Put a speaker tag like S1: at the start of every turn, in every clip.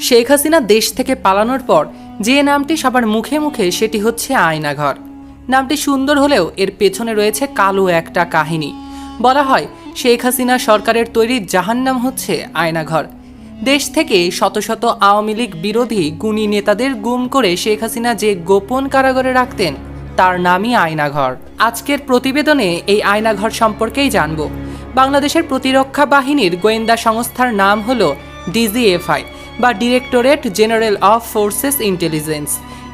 S1: শেখ হাসিনা দেশ থেকে পালানোর পর যে নামটি সবার মুখে মুখে সেটি হচ্ছে আয়নাঘর। নামটি সুন্দর হলেও এর পেছনে রয়েছে কালো একটা কাহিনী। বলা হয়, শেখ হাসিনা সরকারের তৈরি জাহান্নাম হচ্ছে আয়নাঘর। দেশ থেকে শত শত আওয়ামী লীগ বিরোধী গুণী নেতাদের গুম করে শেখ হাসিনা যে গোপন কারাগারে রাখতেন, তার নামই আয়নাঘর। আজকের প্রতিবেদনে এই আয়নাঘর সম্পর্কেই জানব। বাংলাদেশের প্রতিরক্ষা বাহিনীর গোয়েন্দা সংস্থার নাম হল ডিজিএফআই। বা directorate general of forces intelligence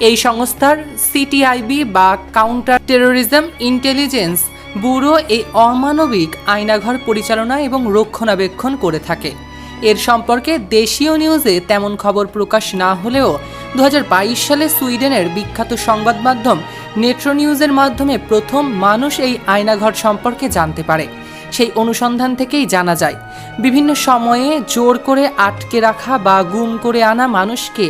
S1: এই সংস্থার সিটিআইবি বা কাউন্টার টেরোরিজম ইন্টেলিজেন্স ব্যুরো এই অমানবিক আয়নাঘর পরিচালনা এবং রক্ষণাবেক্ষণ করে থাকে। এর সম্পর্কে দেশীয় নিউজে তেমন খবর প্রকাশ না হলেও দু হাজার বাইশ সালে সুইডেনের বিখ্যাত সংবাদ মাধ্যম নেট্রো নিউজের মাধ্যমে প্রথম মানুষ এই আয়নাঘর সম্পর্কে জানতে পারে। সেই অনুসন্ধান থেকেই জানা যায়, বিভিন্ন সময়ে জোর করে আটকে রাখা বা গুম করে আনা মানুষকে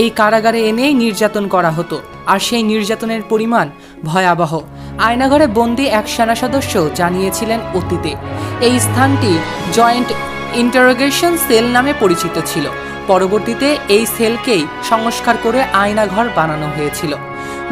S1: এই কারাগারে এনেই নির্যাতন করা হতো। আর সেই নির্যাতনের পরিমাণ ভয়াবহ। আয়নাঘরে বন্দি এক সেনা সদস্য জানিয়েছিলেন অতীতে, এই স্থানটি জয়েন্ট ইন্টারোগেশন সেল নামে পরিচিত ছিল। পরবর্তীতে এই সেলকেই সংস্কার করে আয়নাঘর বানানো হয়েছিল।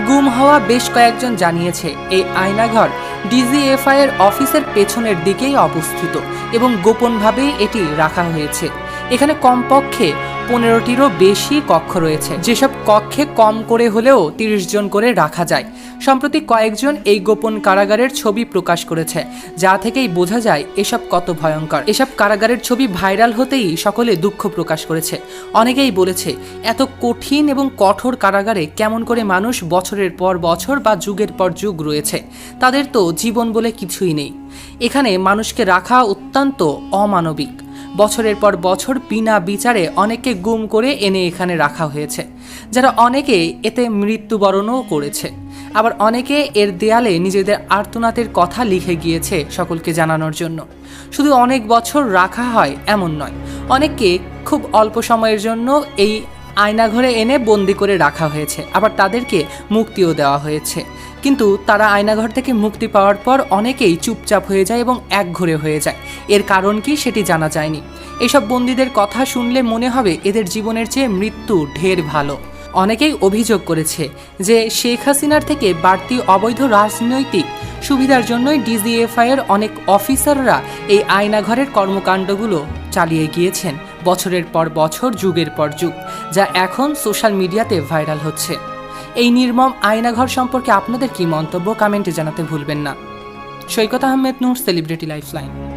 S1: গুম হওয়া বেশ কয়েকজন জানিয়েছে, এই আয়নাঘর ডিজিএফআই এর অফিসের পেছনের দিকেই অবস্থিত এবং গোপনভাবেই এটি রাখা হয়েছে। এখানে কমপক্ষে পনেরোটিরও বেশি কক্ষ রয়েছে। যেসব কক্ষে কম করে হলেও তিরিশ জন করে রাখা যায়। সম্প্রতি কয়েকজন এই গোপন কারাগারের ছবি প্রকাশ করেছে, যা থেকেই বোঝা যায় এসব কত ভয়ঙ্কর। এসব কারাগারের ছবি ভাইরাল হতেই সকলে দুঃখ প্রকাশ করেছে। অনেকেই বলেছে, এত কঠিন এবং কঠোর কারাগারে কেমন করে মানুষ বছরের পর বছর বা যুগের পর যুগ রয়েছে, তাদের তো জীবন বলে কিছুই নেই। এখানে মানুষকে রাখা অত্যন্ত অমানবিক। বছরের পর বছর বিনা বিচারে অনেককে গুম করে এনে এখানে রাখা হয়েছে। যারা অনেকে এতে মৃত্যুবরণও করেছে। আবার অনেকে এর দেয়ালে নিজেদের আর্তনাতের কথা লিখে গিয়েছে সকলকে জানানোর জন্য। শুধু অনেক বছর রাখা হয় এমন নয়। অনেককে খুব অল্প সময়ের জন্য এই আয়নাঘরে এনে বন্দি করে রাখা হয়েছে। আবার তাদেরকে মুক্তিও দেওয়া হয়েছে। কিন্তু তারা আয়নাঘর থেকে মুক্তি পাওয়ার পর অনেকেই চুপচাপ হয়ে যায় এবং একঘরে হয়ে যায়। এর কারণ কি সেটি জানা যায়নি। এসব বন্দীদের কথা শুনলে মনে হবে এদের জীবনের চেয়ে মৃত্যু ঢের ভালো। অনেকেই অভিযোগ করেছে যে শেখ হাসিনার থেকে বাড়তি অবৈধ রাজনৈতিক সুবিধার জন্যই ডিজিএফআই এর অনেক অফিসাররা এই আয়নাঘরের কর্মকাণ্ডগুলো চালিয়ে গিয়েছেন। বছরের পর বছর, যুগের পর যুগ, যা এখন সোশ্যাল মিডিয়াতে ভাইরাল হচ্ছে। এই নির্মম আয়নাঘর সম্পর্কে আপনাদের কি মন্তব্য, কমেন্টে জানাতে ভুলবেন না। Saikat Ahmed, Noor celebrity lifeline.